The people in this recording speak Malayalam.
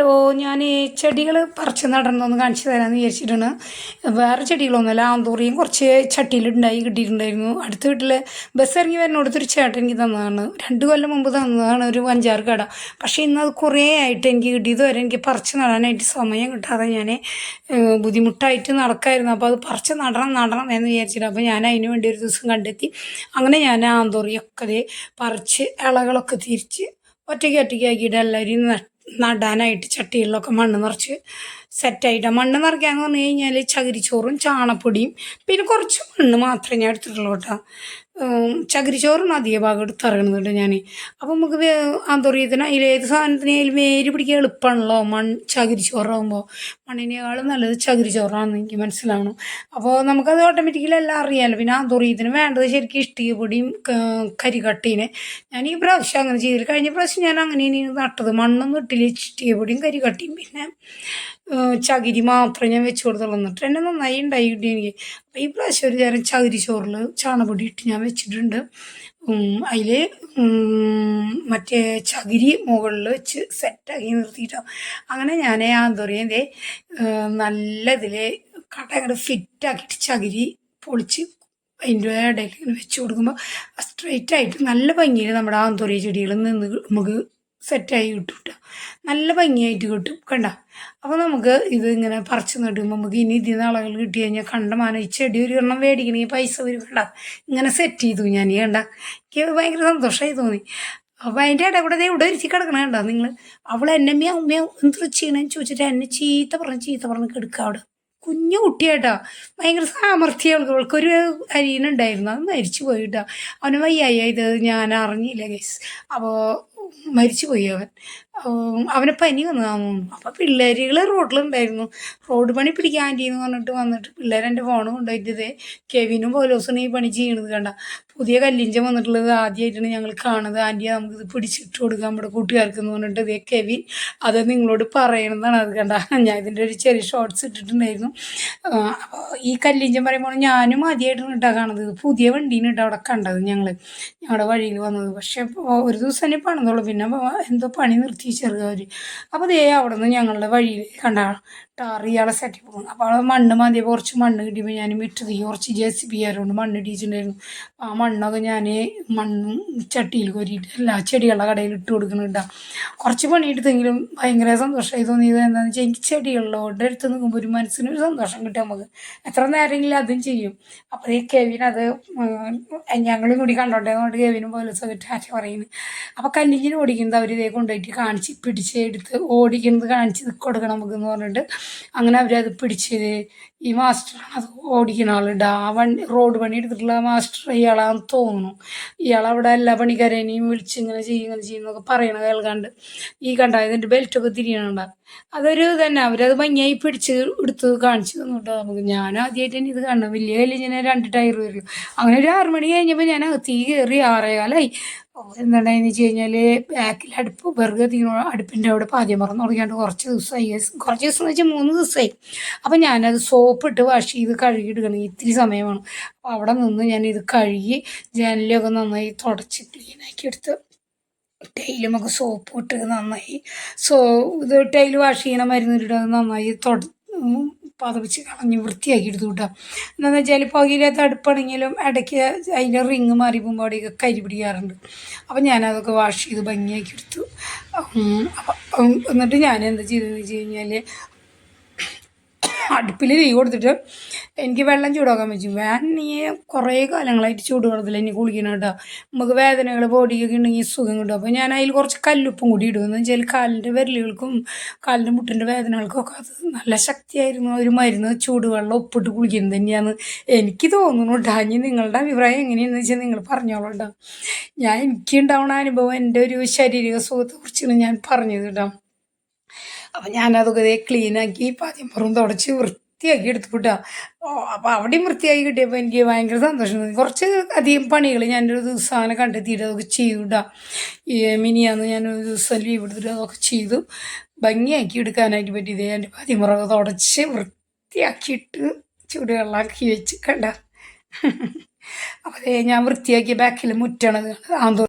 ഹലോ ഞാൻ ചെടികൾ പറിച്ച് നടണമെന്ന് കാണിച്ചു തരാമെന്ന് വിചാരിച്ചിട്ടാണ്. വേറെ ചെടികളൊന്നുമല്ല ആന്തൂറിയും കുറച്ച് ചട്ടിയിലുണ്ടായി കിട്ടിയിട്ടുണ്ടായിരുന്നു. അടുത്ത വീട്ടിൽ ബസ് ഇറങ്ങി വരുന്നോടത്തൊരു ചേട്ടൻ എനിക്ക് തന്നതാണ്. രണ്ട് കൊല്ലം മുമ്പ് തന്നതാണ് ഒരു അഞ്ചാറ് കട. പക്ഷേ ഇന്ന് അത് കുറേ ആയിട്ട് എനിക്ക് കിട്ടിയത് എനിക്ക് പറിച്ച് നടാനായിട്ട് സമയം കിട്ടാതെ ഞാൻ ബുദ്ധിമുട്ടായിട്ട് നടക്കായിരുന്നു. അപ്പോൾ അത് പറിച്ച് നടണം നടണം എന്ന് വിചാരിച്ചിട്ട് അപ്പോൾ ഞാൻ അതിന് വേണ്ടി ഒരു ദിവസം കണ്ടെത്തി. അങ്ങനെ ഞാൻ ആന്തൂറിയൊക്കെ പറിച്ച് ഇളകളൊക്കെ തിരിച്ച് ഒറ്റയ്ക്ക് ഒറ്റയ്ക്ക് ആക്കിയിട്ട് എല്ലാവരും നട്ട് നടാനായിട്ട് ചട്ടികളിലൊക്കെ മണ്ണ് നിറച്ച് സെറ്റായിട്ട് മണ്ണ് നിറയ്ക്കാന്ന് പറഞ്ഞു കഴിഞ്ഞാൽ ചകിരിച്ചോറും ചാണപ്പൊടിയും. പിന്നെ കുറച്ച് മണ്ണ് മാത്രമേ ഞാൻ എടുത്തിട്ടുള്ളൂ കേട്ടോ. ചകിരിച്ചോറും അധിക ഭാഗം എടുത്തിറങ്ങുന്നുണ്ട് ഞാൻ അപ്പം നമുക്ക് അന്തറിയത്തിന് അതിൽ ഏത് സാധനത്തിനായാലും വേര് പിടിക്കാൻ എളുപ്പമാണല്ലോ മൺ ചകിരിച്ചോറാകുമ്പോൾ മണ്ണിനേക്കാളും നല്ലത് ചകിരിച്ചോറാണെന്ന് എനിക്ക് മനസ്സിലാവണം. അപ്പോൾ നമുക്കത് ഓട്ടോമാറ്റിക്കലി എല്ലാം അറിയാമല്ലോ പിന്നെ അന്തറിയത്തിന് വേണ്ടത് ശരിക്കും ഇഷ്ടിക പൊടിയും കരികട്ടീനെ. ഞാൻ ഈ പ്രാവശ്യം അങ്ങനെ ചെയ്തില്ല. കഴിഞ്ഞ പ്രാവശ്യം ഞാൻ അങ്ങനെ നട്ടത് മണ്ണൊന്നും ഇട്ടില്ല. ഇഷ്ടിക പൊടിയും കരികട്ടിയും പിന്നെ ചകിരി മാത്രമേ ഞാൻ വെച്ച് കൊടുത്തുള്ളൂ. എന്നിട്ട് എന്നെ നന്നായി ഉണ്ടായി കിട്ടി എനിക്ക്. അപ്പോൾ ഈ പ്രാവശ്യം ഒരു നേരം ചകിരി ചോറിൽ ചാണപ്പൊടി ഇട്ട് ഞാൻ വെച്ചിട്ടുണ്ട്. അതിൽ മറ്റേ ചകിരി മുകളിൽ വെച്ച് സെറ്റാക്കി നിർത്തിയിട്ടോ. അങ്ങനെ ഞാൻ പറയുക നല്ല ഇതിൽ കട അങ്ങോട്ട് ഫിറ്റാക്കിയിട്ട് ചകിരി പൊളിച്ച് അതിന്റെ ഇടയിൽ ഇങ്ങനെ വെച്ച് കൊടുക്കുമ്പോൾ സ്ട്രെയിറ്റ് ആയിട്ട് നല്ല ഭംഗിയിൽ നമ്മുടെ ആന്തോറിയ ചെടികൾ നിന്ന് നമുക്ക് സെറ്റായി കിട്ടും കേട്ടോ നല്ല ഭംഗിയായിട്ട് കിട്ടും കണ്ട? അപ്പോൾ നമുക്ക് ഇത് ഇങ്ങനെ പറിച്ചു നടുമ്പോൾ നമുക്ക് ഇനി ഇതിൽ നിന്ന് അളകൾ കിട്ടി കഴിഞ്ഞാൽ കണ്ടമാനം ഈ ചെടി ഒരു എണ്ണം മേടിക്കണമെങ്കിൽ പൈസ വരും കണ്ട? ഇങ്ങനെ സെറ്റ് ചെയ്തു ഞാൻ കണ്ട? എനിക്ക് ഭയങ്കര സന്തോഷമായി തോന്നി. അപ്പോൾ അതിന്റെ ഇടയിൽ കൂടെ ഇവിടെ ഒരുത്തി കിടക്കണ കണ്ടോ? നിങ്ങൾ അവൾ എന്നെ അമ്മയോ അമ്മയോ എന്ത് ചെയ്യണമെന്ന് ചോദിച്ചിട്ട് എന്നെ ചീത്ത പറഞ്ഞ് ചീത്ത പറഞ്ഞ് കിടക്കുക അവിടെ. കുഞ്ഞു കുട്ടിയായിട്ടാ. ഭയങ്കര സാമർഥ്യം അവൾക്ക്. അവൾക്കൊരു അരിയനുണ്ടായിരുന്നു അത് മരിച്ചു പോയിട്ടാ. അവന് വയ്യായ ഇത് ഞാൻ അറിഞ്ഞില്ല ഗൈസ് അപ്പോൾ മരിച്ചു പോയി അവൻ. അവനെ പനി വന്നതാന്ന് തോന്നുന്നു അപ്പോൾ പിള്ളേരുകൾ റോഡിലുണ്ടായിരുന്നു റോഡ് പണി പിടിക്കാൻ ആന്റി എന്ന് പറഞ്ഞിട്ട് വന്നിട്ട് പിള്ളേർ എന്റെ ഫോൺ കൊണ്ടുപോയിട്ട് കെവിനും പോലോസും ഈ പണി ചെയ്യണത് കണ്ട. പുതിയ കല്ലിഞ്ചം വന്നിട്ടുള്ളത് ആദ്യമായിട്ടാണ് ഞങ്ങൾ കാണുന്നത്. ആന്റിയെ ഇത് പിടിച്ചിട്ട് കൊടുക്കാം നമ്മുടെ കൂട്ടുകാർക്ക് എന്ന് പറഞ്ഞിട്ട് ഇതേ കെവിൻ അത് നിങ്ങളോട് പറയണമെന്നാണ് അത് കണ്ട. ഞാൻ ഇതിന്റെ ഒരു ചെറിയ ഷോർട്ട്സ് ഇട്ടിട്ടുണ്ടായിരുന്നു. അപ്പോൾ ഈ കല്ലിഞ്ചം പറയുമ്പോൾ ഞാനും ആദ്യമായിട്ടാണ് ഇട്ടാ കാണുന്നത്. പുതിയ വണ്ടീന് ഇട്ടാ അവിടെ കണ്ടത് ഞങ്ങൾ ഞങ്ങളുടെ വഴിയിൽ വന്നത്. പക്ഷേ ഒരു ദിവസം തന്നെ പണിതുള്ളൂ പിന്നെ എന്തോ പണി നിർത്തി. ചെറുകാർ അപ്പോൾ ദേ അവിടെ നിന്ന് ഞങ്ങളുടെ വഴിയിൽ കണ്ട ടാർ ഇയാളെ സെറ്റപ്പ് പോകുന്നു അപ്പോൾ അവിടെ മണ്ണ് മതിയപ്പോൾ കുറച്ച് മണ്ണ് കിട്ടിയപ്പോൾ ഞാൻ മിറ്റത്തി കുറച്ച് ജെ സി ബി ആരോണ്ട് മണ്ണ് ഇടിച്ചിട്ടുണ്ടായിരുന്നു ആ മണ്ണൊക്കെ ഞാൻ മണ്ണും ചട്ടിയിൽ കോരിയിട്ട് എല്ലാ ചെടികളുടെ കടയിൽ ഇട്ട് കൊടുക്കുന്നുണ്ടാ കുറച്ച് പണിയെടുത്തെങ്കിലും ഭയങ്കര സന്തോഷമായി തോന്നിയത് എന്താണെന്ന് വെച്ചാൽ എനിക്ക് ചെടികളിലോട്ട് എടുത്ത് നിൽക്കുമ്പോൾ ഒരു മനസ്സിന് ഒരു സന്തോഷം കിട്ടും നമുക്ക്. എത്ര നേരമെങ്കിലും അതും ചെയ്യും. അപ്പോൾ ഈ കെവിൻ അത് ഞങ്ങളും കൂടി കണ്ടോട്ടെ അതുകൊണ്ട് കെവിനും പോലീസൊക്കെ ടാറ്റ പറയുന്നു. അപ്പോൾ കല്ലിങ്ങിന് ഓടിക്കുന്നത് അവർ ഇതേ കൊണ്ടുപോയിട്ട് കാണിച്ച് പിടിച്ച് എടുത്ത് ഓടിക്കുന്നത് കാണിച്ച് കൊടുക്കണം നമുക്ക് എന്ന് പറഞ്ഞിട്ട്. അങ്ങനെ അവരത് പിടിച്ചത് ഈ മാസ്റ്ററാണ് അത് ഓടിക്കുന്ന ആളുണ്ട് ആ വണ്ടി റോഡ് പണി എടുത്തിട്ടുള്ള മാസ്റ്റർ ഇയാളാന്ന് തോന്നുന്നു. ഇയാളവിടെ എല്ലാ പണിക്കാരനെയും വിളിച്ച് ഇങ്ങനെ ചെയ്യും ഇങ്ങനെ ചെയ്യുന്നൊക്കെ പറയണ കേൾക്കാണ്ട്. ഈ കണ്ട ഇതിന്റെ ബെൽറ്റൊക്കെ തിരിയണണ്ട. അതൊരു തന്നെ അവരത് ഭംഗിയായി പിടിച്ച് എടുത്ത് കാണിച്ചു തന്നു കേട്ടോ നമുക്ക്. ഞാൻ ആദ്യമായിട്ട് തന്നെ ഇത് കാണണം. വലിയ കല്ലിങ്ങനെ രണ്ട് ടയർ വരുള്ളൂ. അങ്ങനെ ഒരു ആറ് മണി കഴിഞ്ഞപ്പോൾ ഞാൻ തീ കയറി ആറേകാലായി. എന്തുണ്ടായെന്ന് വെച്ച് കഴിഞ്ഞാൽ ബാക്കിൽ അടുപ്പ് വെറുതെ തീ അടുപ്പിന്റെ അവിടെ പാദ്യം മറന്നു തുടങ്ങിയാണ്ട് കുറച്ച് ദിവസമായി. കുറച്ച് ദിവസം എന്ന് വെച്ചാൽ മൂന്ന് ദിവസമായി. അപ്പം ഞാനത് സോപ്പ് ഇട്ട് വാഷ് ചെയ്ത് കഴുകിയെടുക്കണം ഇത്തിരി സമയമാണ്. അപ്പോൾ അവിടെ നിന്ന് ഞാൻ ഇത് കഴുകി ജനലൊക്കെ നന്നായി തുടച്ച് ക്ലീനാക്കി എടുത്ത് ടൈലുമൊക്കെ സോപ്പ് ഇട്ട് നന്നായി. സോ ഇത് ടൈൽ വാഷ് ചെയ്യണ മരുന്നിട്ട് നന്നായി തുട പതപ്പിച്ച് കളഞ്ഞ് വൃത്തിയാക്കി എടുത്തു കിട്ടുക എന്താണെന്ന് വെച്ചാൽ പുകയില്ലാത്ത അടുപ്പാണെങ്കിലും ഇടയ്ക്ക് അതിന്റെ റിങ് മാറി പോകുമ്പോൾ അവിടെയൊക്കെ കരി പിടിക്കാറുണ്ട്. അപ്പം ഞാനതൊക്കെ വാഷ് ചെയ്ത് ഭംഗിയാക്കി എടുത്തു. എന്നിട്ട് ഞാൻ എന്താ ചെയ്തതെന്ന് വെച്ച് കഴിഞ്ഞാൽ അടുപ്പിൽ തീ കൊടുത്തിട്ട് എനിക്ക് വെള്ളം ചൂടാക്കാൻ വെച്ചു ഞാൻ നീ കുറേ കാലങ്ങളായിട്ട് ചൂടുവെള്ളത്തിൽ എനിക്ക് കുളിക്കണം കേട്ടോ. നമുക്ക് വേദനകൾ ബോഡിയൊക്കെ ഉണ്ടെങ്കിൽ സുഖം കിട്ടും. അപ്പോൾ ഞാൻ അതിൽ കുറച്ച് കല്ലുപ്പും കൂടി ഇടും. എന്ന് വെച്ചാൽ കാലിന്റെ വിരലുകൾക്കും കാലിന്റെ മുട്ടിന്റെ വേദനകൾക്കും ഒക്കെ അത് നല്ല ശക്തിയായിരുന്നു. ഒരു മരുന്ന് ചൂടുവെള്ളം ഒപ്പിട്ട് കുളിക്കുന്നത് തന്നെയാണ് എനിക്ക് തോന്നുന്നു കേട്ടോ. ഇനി നിങ്ങളുടെ അഭിപ്രായം എങ്ങനെയാണെന്ന് വെച്ചാൽ നിങ്ങൾ പറഞ്ഞോളൂ കേട്ടോ. ഞാൻ എനിക്ക് ഉണ്ടാവുന്ന അനുഭവം എന്റെ ഒരു ശാരീരിക സുഖത്തെക്കുറിച്ചാണ് ഞാൻ പറഞ്ഞത് കേട്ടോ. അപ്പം ഞാനതൊക്കെ ക്ലീനാക്കി പാദ്യപ്പുറം തുടച്ച് വൃത്തിയാക്കി എടുത്തുവിട്ടാ അപ്പോൾ അവിടെയും വൃത്തിയാക്കി കിട്ടിയപ്പോൾ എനിക്ക് ഭയങ്കര സന്തോഷം തോന്നി. കുറച്ച് അധികം പണികൾ ഞാനൊരു ദിവസം അങ്ങനെ കണ്ടെത്തിയിട്ട് അതൊക്കെ ചെയ്തുവിട്ടാ ഈ മിനിയാന്ന് ഞാനൊരു ദിവസം ലീവ് എടുത്തിട്ട് അതൊക്കെ ചെയ്തു. ഭംഗിയാക്കി എടുക്കാനായിട്ട് പറ്റിയത്. എന്റെ പാദ്യമുറക് തുടച്ച് വൃത്തിയാക്കിയിട്ട് ചൂടുവെള്ളമാക്കി വെച്ച് കണ്ട. അപ്പോൾ ഞാൻ വൃത്തിയാക്കി ബാക്കിൽ മുറ്റണത് ആന്തോ